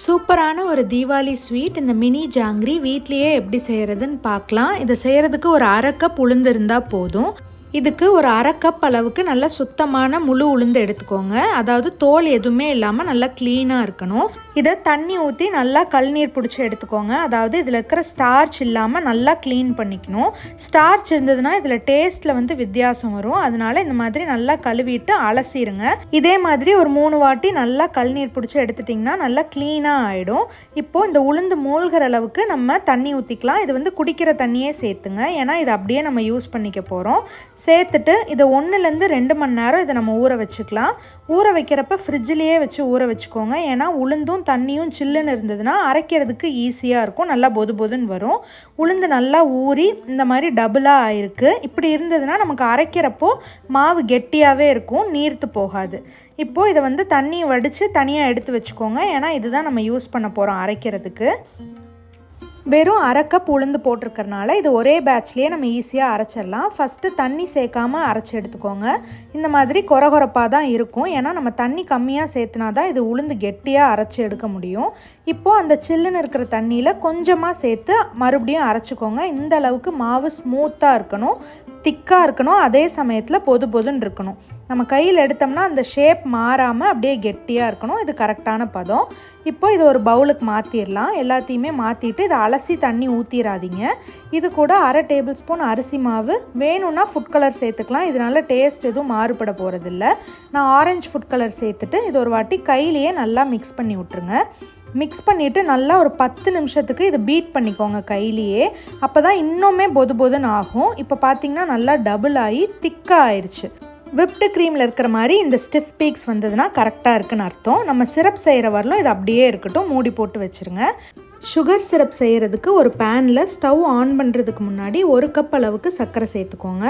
சூப்பரான ஒரு தீபாவளி ஸ்வீட். இந்த மினி ஜாங்கிரி வீட்லேயே எப்படி செய்கிறதுன்னு பார்க்கலாம். இதை செய்கிறதுக்கு ஒரு அரை கப் உளுந்து இருந்தால் போதும். இதுக்கு ஒரு அரை கப் அளவுக்கு நல்லா சுத்தமான முழு உளுந்து எடுத்துக்கோங்க. அதாவது தோல் எதுவுமே இல்லாமல் நல்லா க்ளீனாக இருக்கணும். இதை தண்ணி ஊற்றி நல்லா கல்நீர் பிடிச்சி எடுத்துக்கோங்க. அதாவது இதில் இருக்கிற ஸ்டார்ச் இல்லாமல் நல்லா க்ளீன் பண்ணிக்கணும். ஸ்டார்ச் இருந்ததுன்னா இதில் டேஸ்ட்டில் வந்து வித்தியாசம் வரும். அதனால இந்த மாதிரி நல்லா கழுவிட்டு அலசிடுங்க இதே மாதிரி ஒரு மூணு வாட்டி நல்லா கல்நீர் பிடிச்சி எடுத்துட்டிங்கன்னா நல்லா க்ளீனாக ஆகிடும் இப்போது இந்த உளுந்து மூழ்கிற அளவுக்கு நம்ம தண்ணி ஊற்றிக்கலாம் இது வந்து குடிக்கிற தண்ணியே சேர்த்துங்க. ஏன்னா இது அப்படியே நம்ம யூஸ் பண்ணிக்க போகிறோம் சேர்த்துட்டு இதை ஒன்றுலேருந்து ரெண்டு மணி நேரம் இதை நம்ம ஊற வச்சுக்கலாம். ஊற வைக்கிறப்ப ஃப்ரிட்ஜிலேயே வச்சு ஊற வச்சுக்கோங்க. ஏன்னா உளுந்தும் தண்ணியும் சில்லுன்னு இருந்ததுன்னா அரைக்கிறதுக்கு ஈஸியாக இருக்கும். நல்லா பொது பொதுன்னு வரும். உளுந்து நல்லா ஊறி இந்த மாதிரி டபுளாக ஆயிருக்கு இப்படி இருந்ததுன்னா நமக்கு அரைக்கிறப்போ மாவு கெட்டியாகவே இருக்கும் நீர்த்து போகாது. இப்போது இதை வந்து தண்ணியை வடித்து தனியாக எடுத்து வச்சுக்கோங்க. ஏன்னா இதுதான் நம்ம யூஸ் பண்ண போகிறோம் அரைக்கிறதுக்கு. வெறும் அரைக்கப் உளுந்து போட்டிருக்கறனால இது ஒரே பேட்ச்லேயே நம்ம ஈஸியாக அரைச்சிடலாம். ஃபஸ்ட்டு தண்ணி சேர்க்காம அரைச்சி எடுத்துக்கோங்க. இந்த மாதிரி கொரகொரப்பாக தான் இருக்கும். ஏன்னா நம்ம தண்ணி கம்மியாக சேர்த்துனா தான் இது உளுந்து கெட்டியாக அரைச்சி எடுக்க முடியும். இப்போது அந்த சில்லுன்னு இருக்கிற தண்ணியில் கொஞ்சமாக சேர்த்து மறுபடியும் அரைச்சிக்கோங்க. இந்த அளவுக்கு மாவு ஸ்மூத்தாக இருக்கணும். திக்காக இருக்கணும் அதே சமயத்தில் பொது பொதுன்னு இருக்கணும். நம்ம கையில் எடுத்தோம்னா அந்த ஷேப் மாறாமல் அப்படியே கெட்டியாக இருக்கணும். இது கரெக்டான பதம். இப்போ இது ஒரு பவுலுக்கு மாற்றிடலாம் எல்லாத்தையுமே மாற்றிட்டு இதை அலசி தண்ணி ஊற்றிடாதீங்க இது கூட அரை டேபிள் ஸ்பூன் அரிசி மாவு. வேணும்னா ஃபுட் கலர் சேர்த்துக்கலாம். இதனால டேஸ்ட் எதுவும் மாறுபட போகிறதில்ல நான் ஆரஞ்சு ஃபுட் கலர் சேர்த்துட்டு இது ஒரு வாட்டி கையிலேயே நல்லா மிக்ஸ் பண்ணி விட்ருங்க மிக்ஸ் பண்ணிவிட்டு நல்லா ஒரு பத்து நிமிஷத்துக்கு இதை பீட் பண்ணிக்கோங்க கையிலேயே. அப்போ தான் இன்னுமே பொது பொதுன்னு ஆகும். இப்போ பார்த்தீங்கன்னா நல்லா டபுள் ஆகி திக்காக ஆயிடுச்சு விப்டு க்ரீமில் இருக்கிற மாதிரி இந்த ஸ்டிஃப் பீக்ஸ் வந்ததுன்னா கரெக்டாக இருக்குன்னு அர்த்தம். நம்ம சிரப் செய்கிற வரலும் இது அப்படியே இருக்கட்டும். மூடி போட்டு வச்சுருங்க. சுகர் சிரப் செய்கிறதுக்கு ஒரு பேனில் ஸ்டவ் ஆன் பண்ணுறதுக்கு முன்னாடி ஒரு கப் அளவுக்கு சர்க்கரை சேர்த்துக்கோங்க.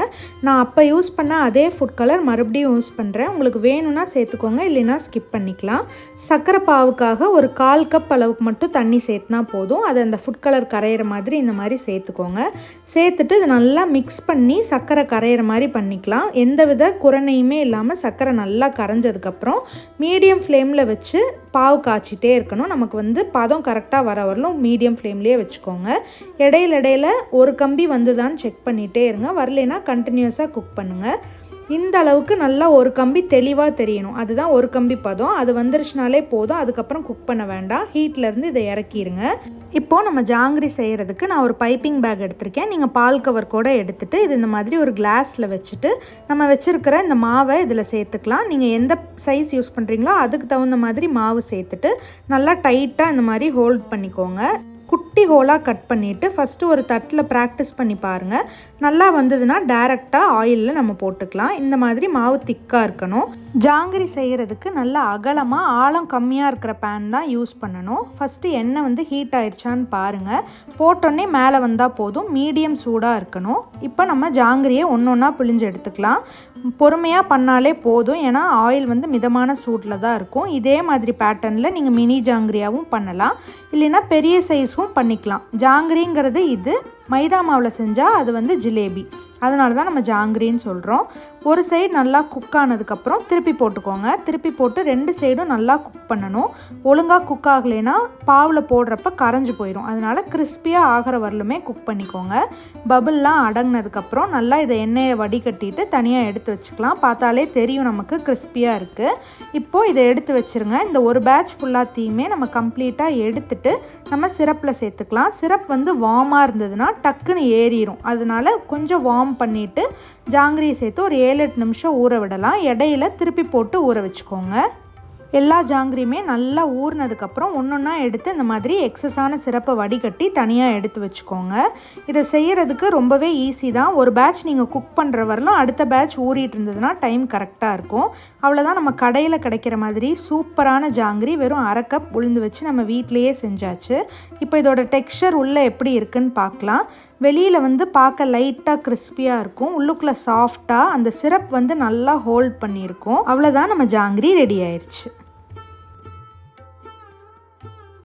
நான் அப்போ யூஸ் பண்ண அதே ஃபுட் கலர் மறுபடியும் யூஸ் பண்ணுறேன் உங்களுக்கு வேணும்னா சேர்த்துக்கோங்க இல்லைன்னா ஸ்கிப் பண்ணிக்கலாம். சர்க்கரை பாவுக்காக ஒரு கால் கப் அளவுக்கு மட்டும் தண்ணி சேர்த்துனா போதும். அதை அந்த ஃபுட் கலர் கரையிற மாதிரி இந்த மாதிரி சேர்த்துக்கோங்க. சேர்த்துட்டு இதை நல்லா மிக்ஸ் பண்ணி சர்க்கரை கரையிற மாதிரி பண்ணிக்கலாம். எந்த வித குரணையுமே இல்லாமல் சர்க்கரை நல்லா கரைஞ்சதுக்கப்புறம் மீடியம் ஃப்ளேமில் வச்சு பாவு காய்ச்சிட்டே இருக்கணும். நமக்கு வந்து பதம் கரெக்டாக வர வரலும் மீடியம் ஃப்ளேம்லேயே வச்சுக்கோங்க. இடையில இடையில ஒரு கம்பி வந்துதான்னு செக் பண்ணிகிட்டே இருங்க. வரலைன்னா கண்டினியூஸாக குக் பண்ணுங்கள் இந்த அளவுக்கு நல்லா ஒரு கம்பி தெளிவாக தெரியணும். அதுதான் ஒரு கம்பி பதம். அது வந்துருச்சுனாலே போதும். அதுக்கப்புறம் குக் பண்ண வேண்டாம். ஹீட்லேருந்து இதை இறக்கிடுங்க இப்போது நம்ம ஜாங்கிரி செய்கிறதுக்கு நான் ஒரு பைப்பிங் பேக் எடுத்திருக்கேன். நீங்கள் பால் கவர் கூட எடுத்துகிட்டு இது இந்த மாதிரி ஒரு கிளாஸில் வச்சுட்டு நம்ம வச்சுருக்கிற இந்த மாவை இதில் சேர்த்துக்கலாம். நீங்கள் எந்த சைஸ் யூஸ் பண்ணுறீங்களோ அதுக்கு தகுந்த மாதிரி மாவு சேர்த்துட்டு நல்லா டைட்டாக இந்த மாதிரி ஹோல்ட் பண்ணிக்கோங்க. குட்டி ஹோலாக கட் பண்ணிவிட்டு ஃபஸ்ட்டு ஒரு தட்டில் ப்ராக்டிஸ் பண்ணி பாருங்கள் நல்லா வந்ததுன்னா டேரெக்டாக ஆயிலில் நம்ம போட்டுக்கலாம். இந்த மாதிரி மாவு திக்காக இருக்கணும். ஜாங்கிரி செய்கிறதுக்கு நல்லா அகலமாக ஆழம் கம்மியாக இருக்கிற பேன் தான் யூஸ் பண்ணணும். ஃபஸ்ட்டு எண்ணெய் வந்து ஹீட் ஆயிடுச்சான்னு பாருங்கள் போட்டோன்னே மேலே வந்தால் போதும். மீடியம் சூடாக இருக்கணும். இப்போ நம்ம ஜாங்கிரியை ஒன்று ஒன்றா பிழிஞ்சு எடுத்துக்கலாம். பொறுமையாக பண்ணாலே போதும். ஏன்னா ஆயில் வந்து மிதமான சூட்டில் தான் இருக்கும். இதே மாதிரி பேட்டர்னில் நீங்கள் மினி ஜாங்கிரியாகவும் பண்ணலாம். இல்லைன்னா பெரிய சைஸும் பண்ணிக்கலாம். ஜாங்கிரிங்கிறது இது மைதா மாவில் செஞ்சால் அது வந்து ஜிலேபி. அதனால தான் நம்ம ஜாங்கிரின்னு சொல்கிறோம் ஒரு சைடு நல்லா குக் ஆனதுக்கப்புறம் திருப்பி போட்டுக்கோங்க. திருப்பி போட்டு ரெண்டு சைடும் நல்லா குக் பண்ணணும். ஒழுங்காக குக் ஆகலைன்னா பாவில் போடுறப்ப கரைஞ்சி போயிடும் அதனால் கிறிஸ்பியாக ஆகிற வரலுமே குக் பண்ணிக்கோங்க. பபுல்லாம் அடங்கினதுக்கப்புறம் நல்லா இதை எண்ணெயை வடிகட்டிட்டு தனியாக எடுத்து வச்சுக்கலாம். பார்த்தாலே தெரியும் நமக்கு கிறிஸ்பியாக இருக்குது இப்போது இதை எடுத்து வச்சுருங்க. இந்த ஒரு பேட்ச் ஃபுல்லாத்தையுமே நம்ம கம்ப்ளீட்டாக எடுத்துட்டு நம்ம சிரப்பில் சேர்த்துக்கலாம். சிரப் வந்து வார்மாக இருந்ததுன்னா டக்குன்னு ஏறிடும் அதனால கொஞ்சம் வார்ம் பண்ணிவிட்டு ஜாங்கிரியை சேர்த்து ஒரு ஏழு எட்டு நிமிஷம் ஊற விடலாம். இடையில திருப்பி போட்டு ஊற வச்சுக்கோங்க. எல்லா ஜாங்கிரியுமே நல்லா ஊறினதுக்கப்புறம் ஒன்று ஒன்றா எடுத்து இந்த மாதிரி எக்ஸஸான சிறப்பை வடிகட்டி தனியாக எடுத்து வச்சுக்கோங்க. இதை செய்கிறதுக்கு ரொம்பவே ஈஸி தான். ஒரு பேட்ச் நீங்கள் குக் பண்ணுற வரலாம் அடுத்த பேட்ச் ஊறிட்டு இருந்ததுன்னா டைம் கரெக்டாக இருக்கும். அவ்வளோதான் நம்ம கடையில் கிடைக்கிற மாதிரி சூப்பரான ஜாங்கிரி வெறும் அரை கப் உளுந்து வச்சு நம்ம வீட்டிலையே செஞ்சாச்சு. இப்போ இதோட டெக்ஸ்சர் உள்ளே எப்படி இருக்குன்னு பார்க்கலாம். வெளியில் வந்து பார்க்க லைட்டாக கிறிஸ்பியாக இருக்கும். உள்ளுக்குள்ளே சாஃப்டாக அந்த சிரப் வந்து நல்லா ஹோல்ட் பண்ணியிருக்கும். அவ்வளோதான் நம்ம ஜாங்கிரி ரெடி ஆயிடுச்சு